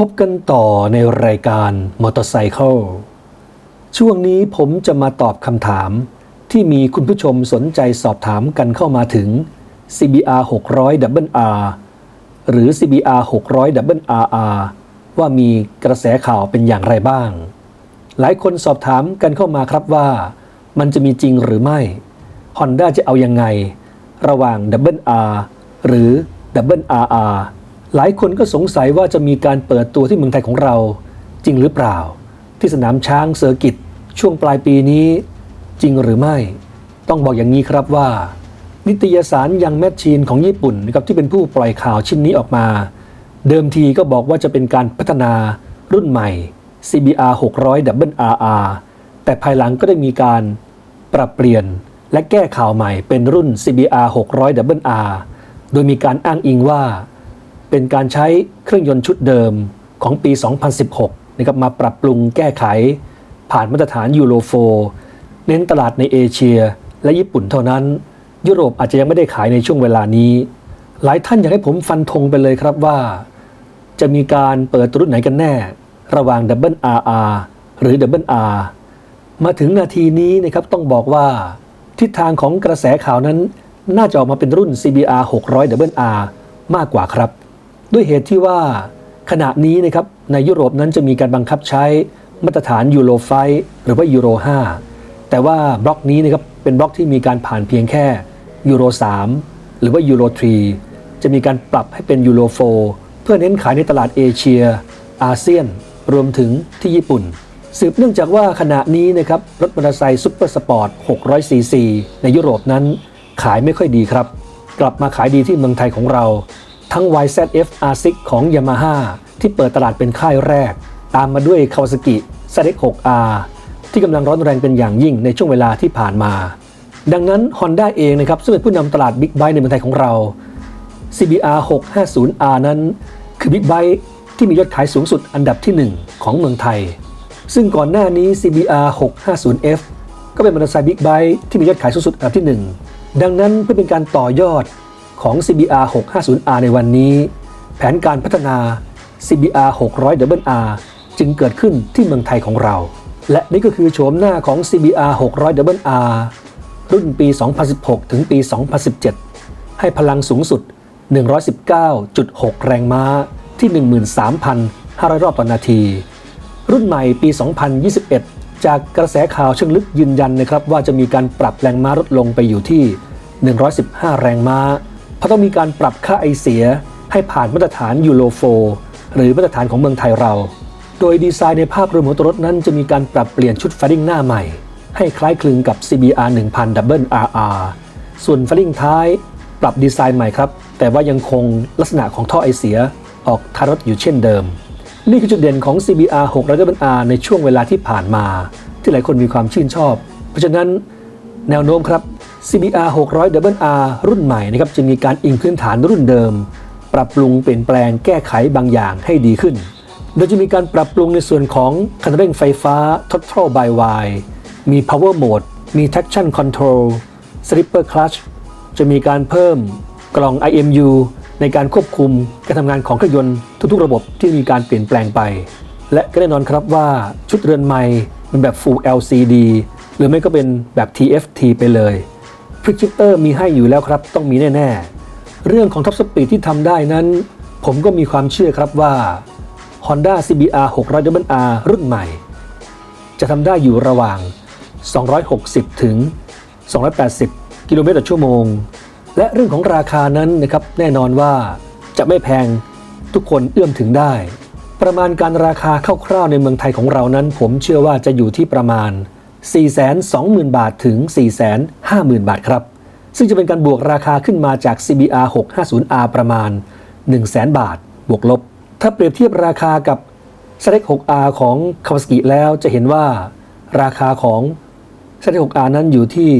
พบกันต่อในรายการมอเตอร์ไซค์ช่วงนี้ผมจะมาตอบคำถาม ที่มีคุณผู้ชมสนใจสอบถามกันเข้ามาถึง CBR 600 R หรือ CBR 600 RR ว่ามีกระแสข่าวเป็นอย่างไรบ้าง หลายคนสอบถามกันเข้ามาครับว่า มันจะมีจริงหรือไม่ Honda จะเอายังไง ระหว่าง R หรือ RR หลายคนก็สงสัยว่าจะมีการเปิดตัวที่เมืองไทยของเราจริงหรือเปล่า ที่สนามช้างเซอร์กิตช่วงปลายปีนี้จริงหรือไม่ ต้องบอกอย่างนี้ครับว่า นิตยสารยังแมชชีนของญี่ปุ่นนะครับที่เป็นผู้ปล่อยข่าวชิ้นนี้ออกมา เดิมทีก็บอกว่าจะเป็นการพัฒนารุ่นใหม่ CBR 600 RR แต่ภายหลังก็ได้มีการปรับเปลี่ยนและแก้ข่าวใหม่เป็นรุ่น CBR 600 R โดยมีการอ้างอิงว่า เป็นการใช้เครื่องยนต์ชุดเดิมของปี 2016 นะครับมาปรับปรุงแก้ไข ผ่านมาตรฐานยูโรโฟเน้นตลาดในเอเชีย และญี่ปุ่นเท่านั้น ยุโรปอาจจะยังไม่ได้ขายในช่วงเวลานี้ หลายท่านอยากให้ผมฟันธงไปเลยครับว่า จะมีการเปิดรุ่นไหนกันแน่ ระหว่าง Double RR หรือ Double R มาถึงนาทีนี้นะครับต้องบอกว่า ทิศทางของกระแสข่าวนั้นน่าจะออกมาเป็นรุ่น CBR 600 Double R มากกว่าครับ ด้วยเหตุที่ว่าขณะนี้นะครับในยุโรปนั้นจะมีการบังคับใช้มาตรฐานยูโรไฟหรือว่ายูโร5แต่ว่าบล็อกนี้นะครับเป็นบล็อกที่มีการผ่านเพียงแค่ยูโร3หรือว่ายูโร3จะมีการปรับให้เป็นยูโร4เพื่อเน้นขายในตลาดเอเชีย อาเซียน รวมถึงที่ญี่ปุ่น สืบเนื่องจากว่าขณะนี้นะครับรถมอเตอร์ไซค์ซุปเปอร์สปอร์ต600ซีซีในยุโรปนั้นขายไม่ค่อยดีครับ กลับมาขายดีที่เมืองไทยของเรา ทั้ง YZF R6 ของ Yamaha ที่เปิดตลาดเป็นค่ายแรก ตามมาด้วย Kawasaki ZX6R ที่กำลังร้อนแรงเป็นอย่างยิ่งในช่วงเวลาที่ผ่านมา ดังนั้น Honda เองนะครับ ซึ่งเป็นผู้นำตลาดบิ๊กไบค์ในเมืองไทยของเรา CBR 650R นั้น คือบิ๊กไบค์ที่มียอดขายสูงสุดอันดับที่ 1 ของเมืองไทย ซึ่งก่อนหน้านี้ CBR 650F ก็เป็นมอเตอร์ไซค์บิ๊กไบค์ที่มียอดขายสูงสุดอันดับที่ 1 ดังนั้นเพื่อเป็นการต่อยอด ของ CBR 650R ในวันนี้ แผนการพัฒนา CBR 600 R จึงเกิดขึ้นที่เมืองไทยของเรา และนี่ก็คือโฉมหน้าของ CBR 600 R รุ่นปี 2016 ถึงปี 2017 ให้พลังสูงสุด 119.6 แรงม้าที่ 13,500 รอบต่อนนาที รุ่นใหม่ปี 2021 จากกระแสข่าวเชิงลึกยืนยันนะครับว่าจะมีการปรับแรงม้าลดลงไปอยู่ที่ 115 แรงม้า เพราะต้องมีการปรับค่าไอเสีย ให้ผ่านมาตรฐานยูโรโฟหรือมาตรฐานของเมืองไทยเรา โดยดีไซน์ในภาพรวมของตัวรถนั้นจะมีการปรับเปลี่ยนชุดฟาริ่งหน้าใหม่ ให้คล้ายคลึงกับ CBR 1000 Double RR ส่วนฟาริ่งท้ายปรับดีไซน์ใหม่ครับ แต่ว่ายังคงลักษณะของท่อไอเสียออกทารถอยู่เช่นเดิม นี่คือจุดเด่นของ CBR 600 Double R ในช่วงเวลาที่ผ่านมา ที่หลายคนมีความชื่นชอบ เพราะฉะนั้นแนวโน้มครับ CBR 600 Double R รุ่นใหม่นะครับจะมีการอิงพื้นฐานรุ่นเดิม ปรับปรุงเปลี่ยนแปลงแก้ไขบางอย่างให้ดีขึ้น โดยจะมีการปรับปรุงในส่วนของคันเร่งไฟฟ้า Throttle by Wire มี Power Mode มี Traction Control Slipper Clutch จะมีการเพิ่มกล่อง IMU ในการควบคุมการทำงานของเครื่องยนต์ทุกๆ ระบบที่มีการเปลี่ยนแปลงไป และก็แน่นอนครับว่าชุดเรือนไม้เป็นแบบ Full LCD หรือไม่ก็เป็นแบบ TFT ไปเลย พริกชิปเตอร์มีให้อยู่แล้วครับ ต้องมีแน่ ๆ เรื่องของท็อปสปีดที่ทำได้นั้น ผมก็มีความเชื่อครับว่า Honda CBR 600 R รุ่นใหม่ จะทำได้อยู่ระหว่าง 260 ถึง 280 กิโลเมตรต่อชั่วโมง และเรื่องของราคานั้นนะครับแน่นอนว่าจะไม่แพงทุกคนเอื้อมถึงได้ ประมาณการราคาคร่าวๆในเมืองไทยของเรานั้น ผมเชื่อว่าจะอยู่ที่ประมาณ 420,000 บาทถึง 450,000 บาทครับ ซึ่งจะเป็นการบวกราคาขึ้นมาจาก CBR 650R ประมาณ 100,000 บาท บวกลบ ถ้าเปรียบเทียบราคากับ s l e c 6R ของ Kawasaki แล้วจะเห็นว่าราคาของ s l e c 6R นั้นอยู่ที่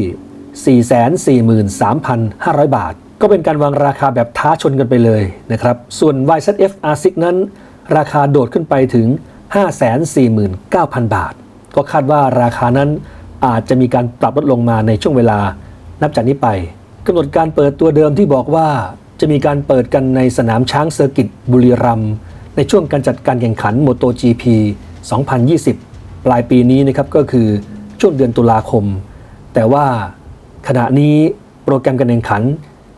443,500 บาท ก็เป็นการวางราคาแบบท้าชนกันไปเลยนะครับ ส่วน YZF R6 นั้น ราคาโดดขึ้นไปถึง 549,000 บาท ก็คาดว่าราคานั้นอาจจะมีการปรับลดลงมาในช่วงเวลา นับจากนี้ไปกำหนดการเปิดตัวเดิมที่บอกว่าจะมีการเปิดกันในสนามช้างเซอร์กิตบุรีรัมย์ในช่วงการจัดการแข่งขัน MotoGP 2020 ปลายปีนี้นะครับก็คือช่วงเดือนตุลาคม แต่ว่าขณะนี้โปรแกรมการแข่งขัน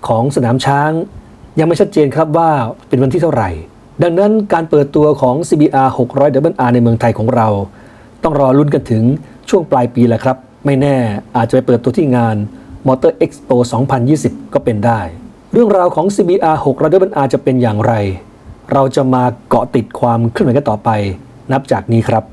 ของสนามช้าง ยังไม่ชัดเจนครับว่าเป็นวันที่เท่าไหร่ ดังนั้นการเปิดตัวของ CBR 600 WR ในเมืองไทยของเรา ต้องรอลุ้นกันถึงช่วงปลายปีแหละครับ ไม่แน่อาจจะไปเปิดตัวที่งาน Motor Expo 2020 ก็เป็นได้ เรื่องราวของ CBR 600 WR จะเป็นอย่างไร เราจะมาเกาะติดความเคลื่อนไหวกันต่อไป นับจากนี้ครับ